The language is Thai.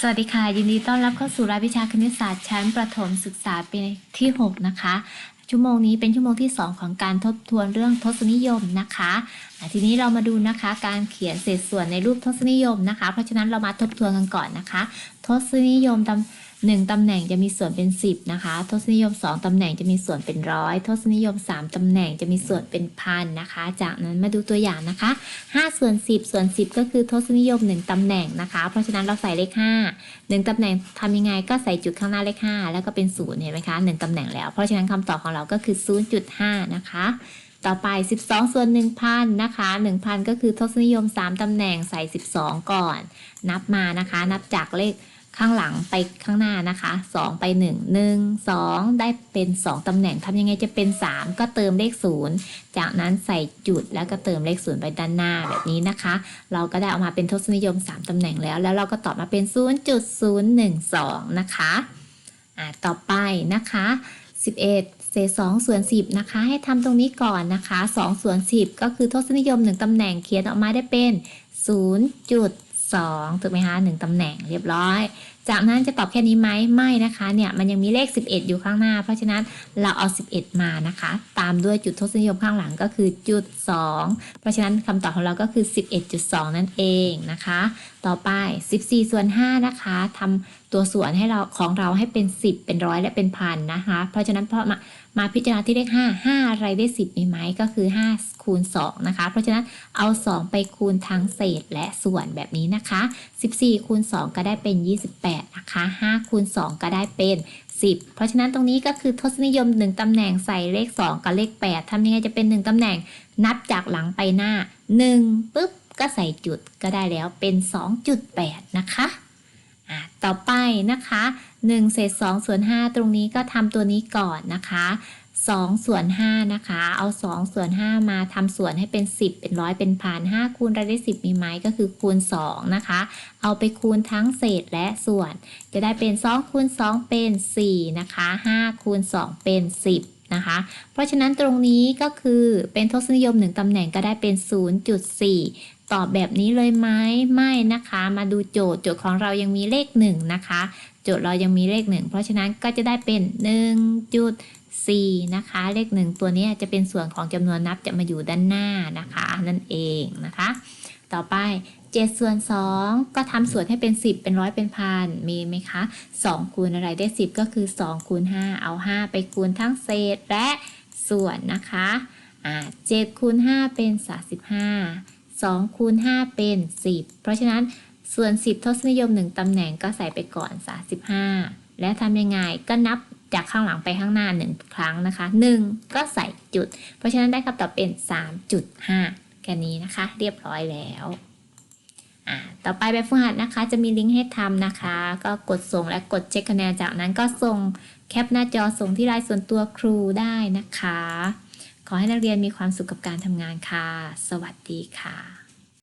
สวัสดีค่ะ ยินดีต้อนรับเข้าสู่รายวิชาคณิตศาสตร์ชั้นประถมศึกษาปีที่ 6 นะคะ ชั่วโมงนี้เป็นชั่วโมงที่ 2 ของการทบทวนเรื่องทศนิยมนะคะทีนี้เรามาดูนะคะการเขียนเศษส่วนในรูปทศนิยมนะคะ เพราะฉะนั้นเรามาทบทวนกันก่อนนะคะ ทศนิยมตำ หนึ่งตำแหน่งจะมีส่วนเป็น 10 นะคะ ทศนิยม 2 ตำแหน่งจะมีส่วนเป็นร้อยทศนิยม 3 ตำแหน่งจะมีส่วนเป็นพันนะคะ จากนั้นมาดูตัวอย่างนะคะ 5 ส่วน 10 ส่วน 10 ก็คือทศนิยม 1 ตำแหน่งนะคะ เพราะฉะนั้นเราใส่เลข 5 1 ตำแหน่งทำยังไงก็ใส่จุดข้างหน้าเลข 5 แล้วก็เป็น0เห็นไหมคะ 1 ตำแหน่งแล้ว เพราะฉะนั้นคำตอบของเราก็คือ 0.5 นะคะต่อไป 12 ส่วน 1,000 นะคะ 1,000 ก็คือทศนิยม 3 ตำแหน่งใส่ 12 ก่อน นับมานะคะ นับจากเลข ข้างหลังไปข้างหน้านะคะ 2 ไป 1 1 2 ได้เป็น 2 ตำแหน่งทำยังไงจะเป็น 3 ก็เติมเลข 0 จากนั้นใส่จุดแล้วก็เติมเลข 0 ไปด้านหน้าแบบนี้นะคะ เราก็ได้ออกมาเป็นทศนิยม 3 ตำแหน่งแล้ว แล้วเราก็ตอบมาเป็น 0.012 นะคะอ่าต่อไปนะคะ 11เศษ2ส่วน10นะคะ ให้ทำตรงนี้ก่อนนะคะ2ส่วน10 ก็คือทศนิยม 1ตำแหน่งเขียนออกมาได้เป็น 0.2 ถูกไหมคะ1ตำแหน่งเรียบร้อย จากนั้นจะตอบแค่นี้ไหมไม่นะคะเนี่ยมันยังมีเลข 11 อยู่ข้างหน้า เพราะฉะนั้นเราเอา 11 มานะคะ ตามด้วยจุดทศนิยมข้างหลังก็คือจุด 2 เพราะฉะนั้นคำตอบของเราก็คือ 11.2 นั่นเองนะคะ ต่อไป 14 ส่วน 5 นะคะทำตัวส่วนให้เราของเราให้เป็น 10 เป็นร้อยและเป็นพันนะคะ เพราะฉะนั้นพอมามาพิจารณาที่เลข 5 5 อะไรได้ 10 มีไหมก็คือ 5 คูณ 2 นะคะ เพราะฉะนั้นเอา 2 ไปคูณทั้งเศษและส่วนแบบนี้นะคะ 14 คูณ 2 ก็ได้เป็น 28นะคะ5คูณ2 ก็ได้เป็น 10 เพราะฉะนั้นตรงนี้ก็คือทศนิยม 1ตำแหน่งใส่เลข 2 กับเลข 8ทำยังไงจะเป็น 1ตำแหน่ง นับจากหลังไปหน้า 1ปุ๊บก็ใส่จุดก็ได้แล้วเป็น 2.8 นะคะอะต่อไปนะคะ1เศษ2ส่วน5ตรงนี้ก็ทำตัวนี้ก่อนนะคะ 2 ส่วน 5 นะคะ เอา 2 ส่วน 5 มาทำส่วนให้เป็น 10 เป็นร้อยเป็นพัน5คูณรายได้ 10 มีไหมก็คือคูณ 2 นะคะ เอาไปคูณทั้งเศษและส่วน จะได้เป็น 2 คูณ 2 เป็น 4 นะคะ 5 คูณ 2 เป็น 10นะคะ เพราะฉะนั้นตรงนี้ก็คือเป็นทศนิยม1ตำแหน่งก็ได้เป็น 0.4 ตอบแบบนี้เลยไหมไม่นะคะ มาดูโจทย์โจทย์ของเรายังมีเลข 1 นะคะ โจทย์เรายังมีเลข 1 เพราะฉะนั้นก็จะได้เป็น 1.4นะคะ เลข 1 ตัวนี้จะเป็นส่วนของจำนวนนับจะมาอยู่ด้านหน้านะคะ นั่นเองนะคะ ต่อไป 7 ส่วน 2 ก็ทำส่วนให้เป็น 10 เป็นร้อยเป็นพันมีไหมคะ 2 คูณอะไรได้ 10 ก็คือ 2 คูณ 5 เอา 5 ไปคูณทั้งเศษและส่วนนะคะอ่า7คูณ 5 เป็น 35 2คูณ 5 เป็น 10 เพราะฉะนั้นส่วน 10 ทศนิยม 1ตำแหน่งก็ใส่ไปก่อน 35 และทำยังไงก็นับ จากข้างหลังไปข้างหน้า 1 ครั้งนะคะ 1 ก็ใส่จุด เพราะฉะนั้นได้คำตอบเป็น 3.5 แค่นี้นะคะ เรียบร้อยแล้วอ่าต่อไปแบบฝึกหัดนะคะ จะมีลิงก์ให้ทำนะคะ ก็กดส่งและกดเช็คคะแนนจากนั้นก็ส่งแคปหน้าจอส่งที่ไลน์ส่วนตัวครูได้นะคะ ขอให้นักเรียนมีความสุขกับการทำงานค่ะ สวัสดีค่ะ